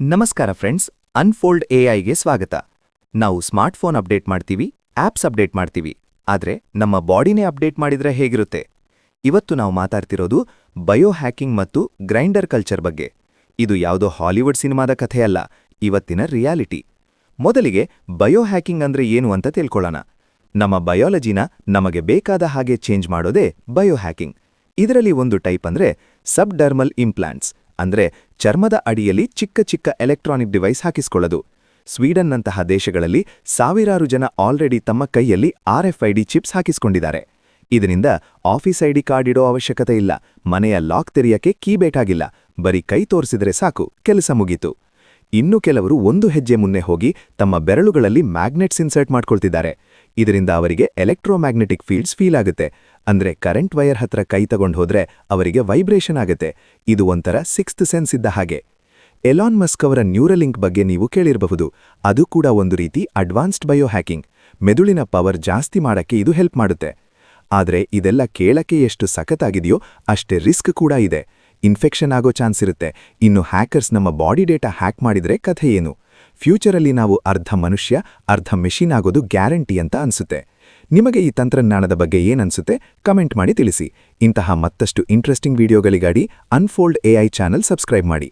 ನಮಸ್ಕಾರ friends unfold ಎಐಗೆ ಸ್ವಾಗತ. ನಾವು ಸ್ಮಾರ್ಟ್ಫೋನ್ ಅಪ್ಡೇಟ್ ಮಾಡ್ತೀವಿ, ಆಪ್ಸ್ ಅಪ್ಡೇಟ್ ಮಾಡ್ತೀವಿ, ಆದರೆ ನಮ್ಮ ಬಾಡಿನೇ ಅಪ್ಡೇಟ್ ಮಾಡಿದ್ರೆ ಹೇಗಿರುತ್ತೆ? ಇವತ್ತು ನಾವು ಮಾತಾಡ್ತಿರೋದು ಬಯೋ ಹ್ಯಾಕಿಂಗ್ ಮತ್ತು ಗ್ರೈಂಡರ್ ಕಲ್ಚರ್ ಬಗ್ಗೆ. ಇದು ಯಾವುದೋ ಹಾಲಿವುಡ್ ಸಿನಿಮಾದ ಕಥೆಯಲ್ಲ, ಇವತ್ತಿನ ರಿಯಾಲಿಟಿ. ಮೊದಲಿಗೆ ಬಯೋ ಹ್ಯಾಕಿಂಗ್ ಅಂದ್ರೆ ಏನು ಅಂತ ತಿಳ್ಕೊಳ್ಳೋಣ. ನಮ್ಮ ಬಯಾಲಜಿನ ನಮಗೆ ಬೇಕಾದ ಹಾಗೆ ಚೇಂಜ್ ಮಾಡೋದೇ ಬಯೋ ಹ್ಯಾಕಿಂಗ್ ಇದರಲ್ಲಿ ಒಂದು ಟೈಪ್ ಅಂದ್ರೆ ಸಬ್ ಡರ್ಮಲ್ ಇಂಪ್ಲಾಂಟ್ಸ್. ಅಂದ್ರೆ ಚರ್ಮದ ಅಡಿಯಲ್ಲಿ ಚಿಕ್ಕ ಚಿಕ್ಕ ಎಲೆಕ್ಟ್ರಾನಿಕ್ ಡಿವೈಸ್ ಹಾಕಿಸ್ಕೊಳ್ಳೋದು. ಸ್ವೀಡನ್ನಂತಹ ದೇಶಗಳಲ್ಲಿ ಸಾವಿರಾರು ಜನ ಆಲ್ರೆಡಿ ತಮ್ಮ ಕೈಯಲ್ಲಿ ಆರ್ಎಫ್ಐಡಿ ಚಿಪ್ಸ್ ಹಾಕಿಸ್ಕೊಂಡಿದ್ದಾರೆ. ಇದರಿಂದ ಆಫೀಸ್ ಐಡಿ ಕಾರ್ಡ್ ಇಡೋ ಅವಶ್ಯಕತೆ ಇಲ್ಲ. ಮನೆಯ ಲಾಕ್ ತೆರೆಯಕ್ಕೆ ಕೀ ಬೇಕಾಗಿಲ್ಲ ಬರೀ ಕೈ ತೋರಿಸಿದ್ರೆ ಸಾಕು. ಕೆಲಸ ಮುಗೀತು. ಇನ್ನು ಕೆಲವರು ಒಂದು ಹೆಜ್ಜೆ ಮುನ್ನೆ ಹೋಗಿ ತಮ್ಮ ಬೆರಳುಗಳಲ್ಲಿ ಮ್ಯಾಗ್ನೆಟ್ಸ್ ಇನ್ಸರ್ಟ್ ಮಾಡ್ಕೊಳ್ತಿದ್ದಾರೆ. ಇದರಿಂದ ಅವರಿಗೆ ಎಲೆಕ್ಟ್ರೋಮ್ಯಾಗ್ನೆಟಿಕ್ ಫೀಲ್ಡ್ಸ್ ಫೀಲ್ ಆಗುತ್ತೆ. ಅಂದ್ರೆ ಕರೆಂಟ್ ವೈರ್ ಹತ್ರ ಕೈ ತಗೊಂಡು ಹೋದ್ರೆ ಅವರಿಗೆ ವೈಬ್ರೇಷನ್ ಆಗುತ್ತೆ. ಇದು ಒಂಥರ ಸಿಕ್ಸ್ತ್ ಸೆನ್ಸ್ ಇದ್ದ ಹಾಗೆ. ಎಲಾನ್ ಮಸ್ಕ್ ಅವರ ನ್ಯೂರಲಿಂಕ್ ಬಗ್ಗೆ ನೀವು ಕೇಳಿರಬಹುದು. ಅದು ಕೂಡ ಒಂದು ರೀತಿ ಅಡ್ವಾನ್ಸ್ಡ್ ಬಯೋ ಹ್ಯಾಕಿಂಗ್ ಮೆದುಳಿನ ಪವರ್ ಜಾಸ್ತಿ ಮಾಡಕ್ಕೆ ಇದು ಹೆಲ್ಪ್ ಮಾಡುತ್ತೆ. ಆದರೆ ಇದೆಲ್ಲ ಕೇಳಕ್ಕೆ ಎಷ್ಟು ಸಖತ್ತಾಗಿದೆಯೋ ಅಷ್ಟೇ ರಿಸ್ಕ್ ಕೂಡ ಇದೆ. ಇನ್ಫೆಕ್ಷನ್ ಆಗೋ ಚಾನ್ಸ್ ಇರುತ್ತೆ. ಇನ್ನು ಹ್ಯಾಕರ್ಸ್ ನಮ್ಮ ಬಾಡಿ ಡೇಟಾ ಹ್ಯಾಕ್ ಮಾಡಿದ್ರೆ ಕಥೆ ಏನು? ಫ್ಯೂಚರಲ್ಲಿ ನಾವು ಅರ್ಧ ಮನುಷ್ಯ, ಅರ್ಧ ಮೆಷಿನ್ ಆಗೋದು ಗ್ಯಾರಂಟಿ ಅಂತ ಅನ್ಸುತ್ತೆ. ನಿಮಗೆ ಈ ತಂತ್ರಜ್ಞಾನದ ಬಗ್ಗೆ ಏನನ್ಸುತ್ತೆ ಕಮೆಂಟ್ ಮಾಡಿ ತಿಳಿಸಿ. ಇಂತಹ ಮತ್ತಷ್ಟು ಇಂಟ್ರೆಸ್ಟಿಂಗ್ ವಿಡಿಯೋಗಳಿಗಾಡಿ ಅನ್ಫೋಲ್ಡ್ ಎಐ ಚಾನೆಲ್ ಸಬ್ಸ್ಕ್ರೈಬ್ ಮಾಡಿ.